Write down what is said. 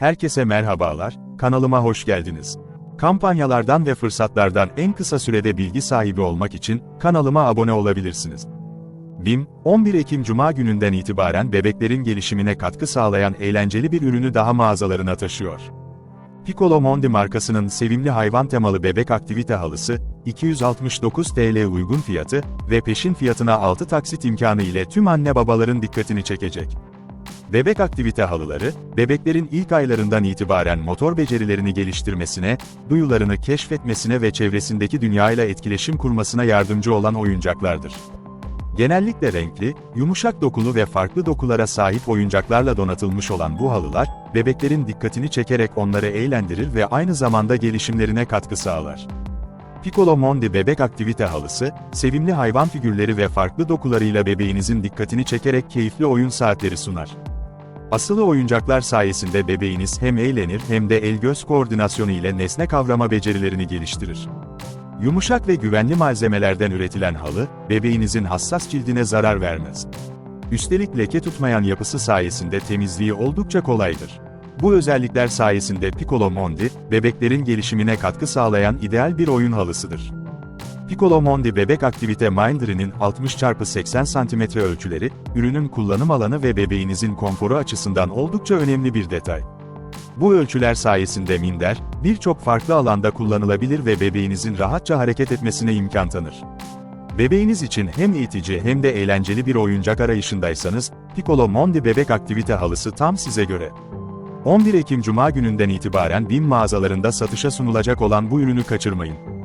Herkese merhabalar, kanalıma hoş geldiniz. Kampanyalardan ve fırsatlardan en kısa sürede bilgi sahibi olmak için kanalıma abone olabilirsiniz. BİM, 11 Ekim Cuma gününden itibaren bebeklerin gelişimine katkı sağlayan eğlenceli bir ürünü daha mağazalarına taşıyor. Piccolo Mondi markasının sevimli hayvan temalı bebek aktivite halısı, 269 TL uygun fiyatı ve peşin fiyatına 6 taksit imkanı ile tüm anne babaların dikkatini çekecek. Bebek aktivite halıları, bebeklerin ilk aylarından itibaren motor becerilerini geliştirmesine, duyularını keşfetmesine ve çevresindeki dünyayla etkileşim kurmasına yardımcı olan oyuncaklardır. Genellikle renkli, yumuşak dokulu ve farklı dokulara sahip oyuncaklarla donatılmış olan bu halılar, bebeklerin dikkatini çekerek onları eğlendirir ve aynı zamanda gelişimlerine katkı sağlar. Piccolo Mondi bebek aktivite halısı, sevimli hayvan figürleri ve farklı dokularıyla bebeğinizin dikkatini çekerek keyifli oyun saatleri sunar. Asılı oyuncaklar sayesinde bebeğiniz hem eğlenir hem de el-göz koordinasyonu ile nesne kavrama becerilerini geliştirir. Yumuşak ve güvenli malzemelerden üretilen halı, bebeğinizin hassas cildine zarar vermez. Üstelik leke tutmayan yapısı sayesinde temizliği oldukça kolaydır. Bu özellikler sayesinde Piccolo Mondi, bebeklerin gelişimine katkı sağlayan ideal bir oyun halısıdır. Piccolo Mondi bebek aktivite Mindry'nin 60x80 cm ölçüleri, ürünün kullanım alanı ve bebeğinizin konforu açısından oldukça önemli bir detay. Bu ölçüler sayesinde minder, birçok farklı alanda kullanılabilir ve bebeğinizin rahatça hareket etmesine imkan tanır. Bebeğiniz için hem eğitici hem de eğlenceli bir oyuncak arayışındaysanız, Piccolo Mondi bebek aktivite halısı tam size göre. 11 Ekim Cuma gününden itibaren BİM mağazalarında satışa sunulacak olan bu ürünü kaçırmayın.